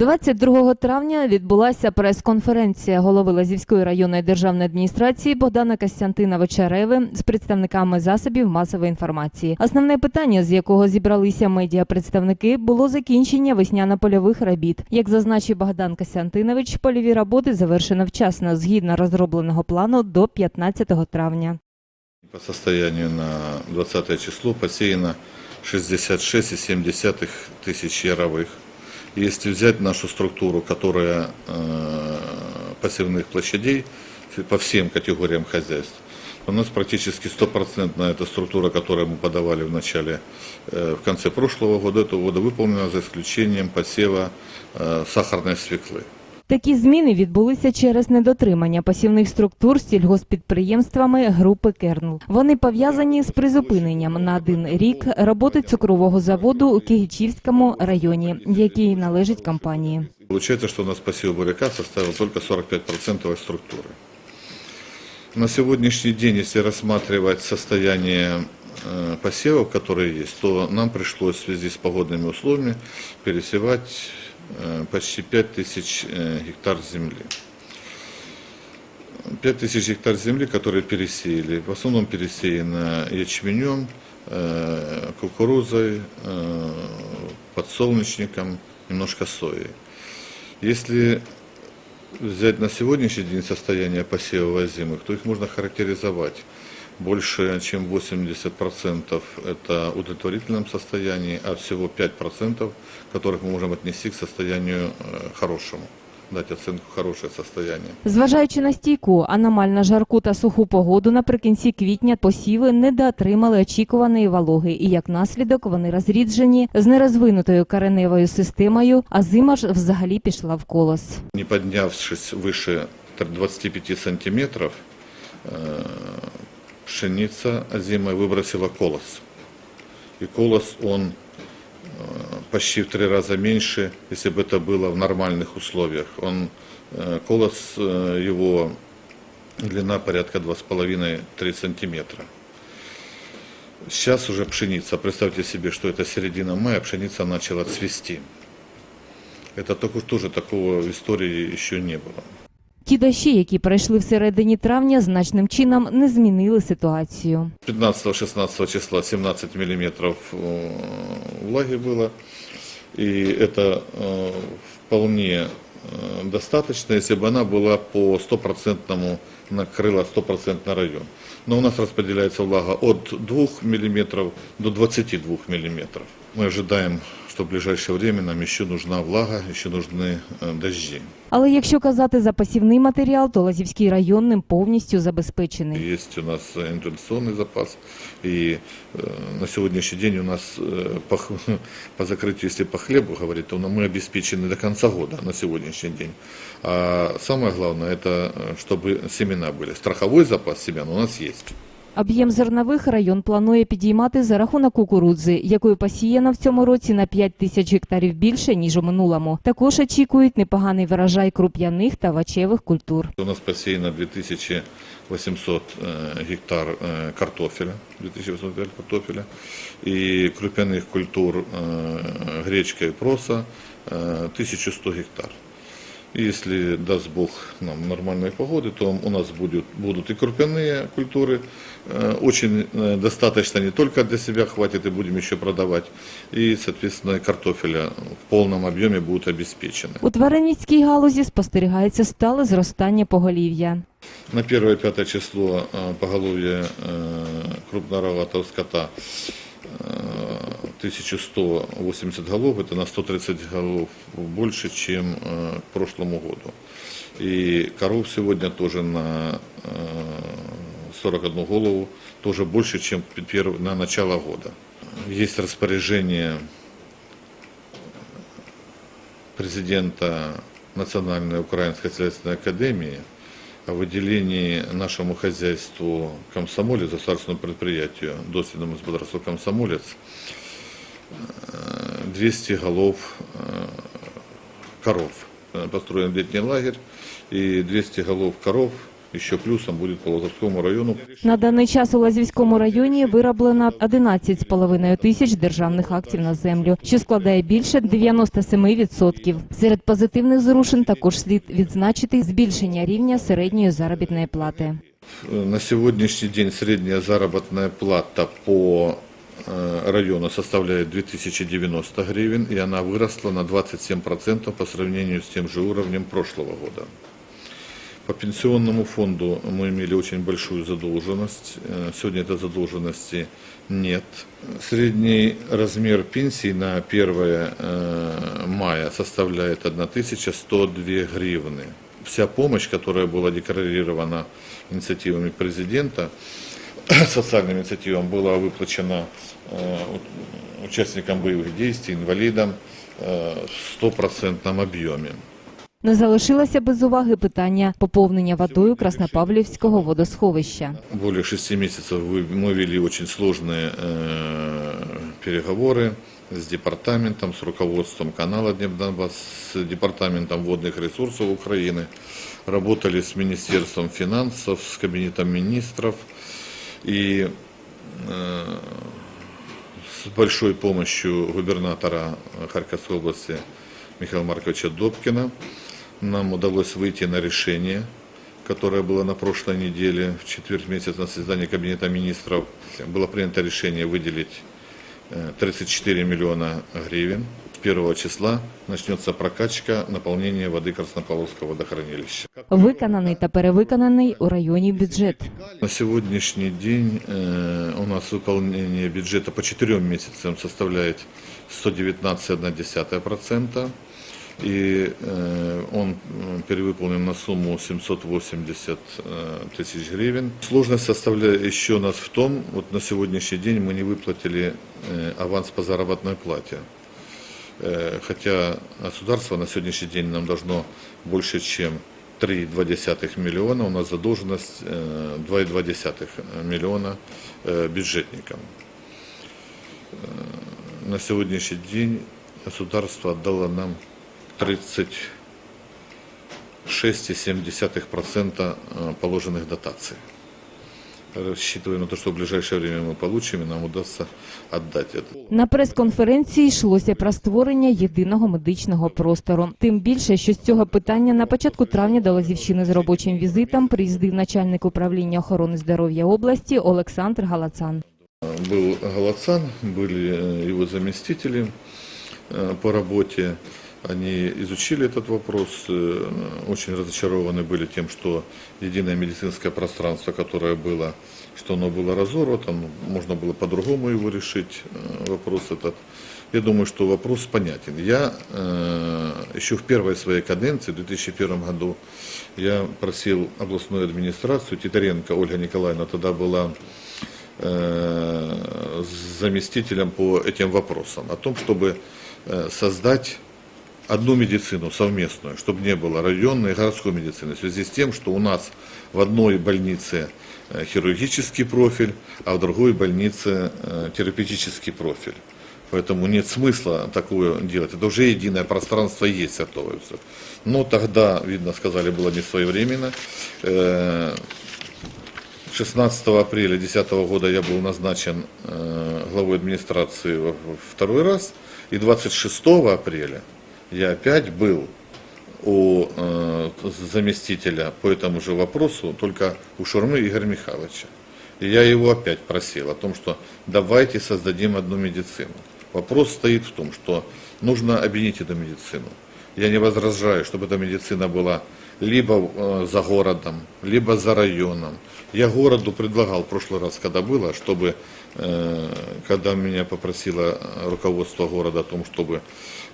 22 травня відбулася прес-конференція голови Лазівської районної державної адміністрації Богдана Костянтиновича Реви з представниками засобів масової інформації. Основне питання, з якого зібралися медіапредставники, було закінчення весняно-польових робіт. Як зазначив Богдан Костянтинович, польові роботи завершено вчасно згідно розробленого плану до 15 травня. По состоянию на 20 число посеяно 66,7 тысяч яровых. Если взять нашу структуру, которая э, посевных площадей по всем категориям хозяйств, то у нас практически стопроцентная эта структура, которую мы подавали в начале, э, в конце прошлого года, этого года выполнена за исключением посева э, сахарной свеклы. Такі зміни відбулися через недотримання посівних структур сільгоспідприємствами групи Кернл. Вони пов'язані з призупиненням на один рік роботи цукрового заводу у Кигичівському районі, який належить компанії. Получается, что у нас посев буряка составил только 45% структуры. На сегодняшний день, если рассматривать состояние э, посевов, которые есть, то нам пришлось в связи с погодными условиями пересевать э, почти 5000 э, гектар земли. 5000 гектар земли, которые пересеяли, в основном пересеяно ячменем, э, кукурузой, э, подсолнечником, немножко соей. Если взять на сегодняшний день состояние посева озимых, то их можно характеризовать. Больше чем 80% это в удовлетворительном состоянии, а всего 5%, которых мы можем отнести к состоянию э, хорошему, дать оценку хорошее состояние. Зважаючи на стійку, аномально жарку та суху погоду, наприкінці квітня посіви недоотримали очікуваної вологи, і як наслідок вони розріджені з нерозвинутою кореневою системою, а зима ж взагалі пішла в колос. Не поднявшись выше 25 сантиметров, э, пшеница озимая выбросила колос. И колос, он э, почти в три раза меньше, если бы это было в нормальных условиях. Он, э, колос, э, его длина порядка 2,5-3 сантиметра. Сейчас уже пшеница, представьте себе, что это середина мая, пшеница начала цвести. Это только, тоже такого в истории еще не было. Ті дощі, які пройшли в середині травня, значним чином не змінили ситуацію. 15-16 числа 17 миллиметров э, влаги было. И это э, вполне э, достаточно, если бы она была по стопроцентному, накрыла стопроцентный район. Но у нас распределяется влага от 2 миллиметров до 22 миллиметров. Мы ожидаем, что в ближайшее время нам еще нужна влага, еще нужны э, дожди. Але якщо казати за посівний матеріал, то Лазівський район ним повністю забезпечений. Есть у нас э, инвентационный запас, и э, на сегодняшний день у нас э, по, х- по закрытию, если по хлебу говорить, то мы обеспечены до конца года на сегодняшний день. А самое главное, это э, чтобы семена были. Страховой запас семян у нас есть. Об'єм зернових район планує підіймати за рахунок кукурудзи, якою посіяно в цьому році на 5 тисяч гектарів більше, ніж у минулому. Також очікують непоганий врожай круп'яних та овочевих культур. У нас посеяно 2800 э, гектар э, картофеля, 2800 гектар картофеля и крупяных культур э, гречка и проса э, 1100 гектар. И если даст Бог нам нормальной погоды, то у нас будет, будут и крупяные культуры, э, очень э, достаточно, не только для себя хватит, и будем еще продавать, и, соответственно, и картофеля в полном объеме будут обеспечены. У тваринницькій галузі спостерігається стале зростання поголів'я. На 1-5 число э, поголовье э, крупнорогатого скота э, 1180 голов, это на 130 голов больше, чем э, к прошлому году. И коров сегодня тоже на э, 41 голову, тоже больше, чем на начало года. Есть распоряжение президента Национальной Украинской следственной академии о выделении нашему хозяйству комсомолец, государственному предприятию, доследному господарству комсомолец, э, 200 голов э, коров. Э, Построен летний лагерь, и 200 голов коров еще плюсом будет по Лозовскому району. На даний час у Лазівському районі вироблено 11,5 тисяч державних актів на землю, що складає більше 97%. Серед позитивних зрушень також слід відзначити збільшення рівня середньої заробітної плати. На сегодняшний день средняя заработная плата по э, району составляет 2090 гривен, и она выросла на 27% по сравнению с тем же уровнем прошлого года. По пенсионному фонду мы имели очень большую задолженность. Э, Сегодня этой задолженности нет. Средний размер пенсии на 1 э, мая составляет 1102 гривны. Вся помощь, которая была декларирована инициативами президента, социальным инициативам, была выплачена э, у- участникам боевых действий, инвалидам э, в стопроцентном объеме. Не залишилося без уваги питання поповнення водою Краснопавлівського водосховища. Более шести месяцев вы- мы вели очень сложные э, переговоры с департаментом, с руководством канала Днепр-Донбасс, с департаментом водных ресурсов Украины, работали с Министерством финансов, с Кабинетом министров и э, с большой помощью губернатора Харьковской области Михаила Марковича Добкина нам удалось выйти на решение, которое было на прошлой неделе, в четверг месяц на заседании Кабинета министров. Было принято решение выделить э, 34 миллиона гривен. С 1 числа начнется прокачка наполнения воды Краснопавловского водохранилища. Виконаний та перевиконаний у районі бюджет. На сегодняшний день э, у нас выполнение бюджета по четырем месяцам составляет 119,1%. И э, он м, перевыполнен на сумму 780 э, тысяч гривен. Сложность составляет еще нас в том, вот на сегодняшний день мы не выплатили э, аванс по заработной плате. Э, Хотя государство на сегодняшний день нам должно больше, чем 3,2 миллиона, у нас задолженность э, 2,2 миллиона э, бюджетникам. Э, На сегодняшний день государство отдало нам 36,7% э, положенных дотаций. Рассчитываем на то, что в ближайшее время мы получим и нам удастся отдать это. На прес-конференції йшлося про створення єдиного медичного простору. Тим більше, що з цього питання на початку травня до Лазівщини з робочим візитом приїздив начальник управління охорони здоров'я області Олександр Галацан. Был Галацан, были э, его заместители э, по работе. Они изучили этот вопрос, э, очень разочарованы были тем, что единое медицинское пространство, которое было, что оно было разорвано, ну, можно было по-другому его решить, э, вопрос этот. Я думаю, что вопрос понятен. Я э, еще в первой своей каденции, в 2001 году, я просил областную администрацию, Титаренко Ольга Николаевна тогда была э, заместителем по этим вопросам, о том, чтобы э, создать одну медицину совместную, чтобы не было районной и городской медицины, в связи с тем, что у нас в одной больнице э, хирургический профиль, а в другой больнице э, терапевтический профиль. Поэтому нет смысла такое делать. Это уже единое пространство есть готовое всё. Но тогда, видно, сказали, было не своевременно. Э, 16 апреля 2010 года я был назначен э, главой администрации второй раз. И 26 апреля я опять был у э, заместителя по этому же вопросу, только у Шурмы Игоря Михайловича. И я его опять просил о том, что давайте создадим одну медицину. Вопрос стоит в том, что нужно объединить эту медицину. Я не возражаю, чтобы эта медицина была либо э, за городом, либо за районом. Я городу предлагал в прошлый раз, когда было, чтобы, э, когда меня попросило э, руководство города о том, чтобы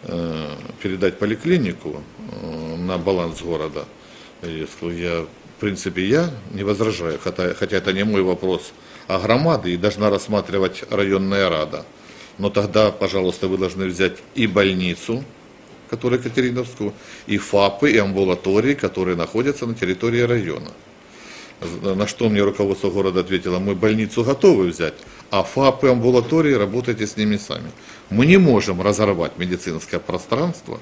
э, передать поликлинику э, на баланс города, я сказал, я, в принципе, я не возражаю, хотя, хотя это не мой вопрос, а громады, и должна рассматривать районная рада. Но тогда, пожалуйста, вы должны взять и больницу, которая Катериновскую, и ФАПы, и амбулатории, которые находятся на территории района. На что мне руководство города ответило, мы больницу готовы взять, а ФАПы, амбулатории, работайте с ними сами. Мы не можем разорвать медицинское пространство,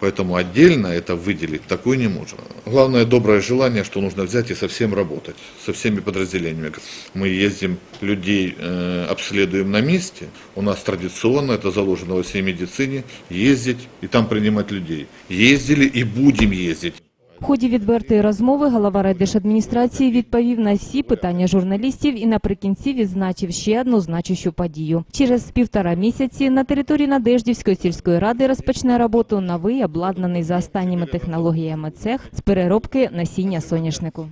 Поэтому отдельно это выделить такое не можно. Главное доброе желание, что нужно взять и со всем работать, со всеми подразделениями. Мы ездим, людей э, обследуем на месте. У нас традиционно, это заложено во всей медицине, ездить и там принимать людей. Ездили и будем ездить. В ході відвертої розмови голова райдержадміністрації відповів на всі питання журналістів і наприкінці відзначив ще одну значущу подію. Через півтора місяці на території Надеждівської сільської ради розпочне роботу новий обладнаний за останніми технологіями цех з переробки насіння соняшнику.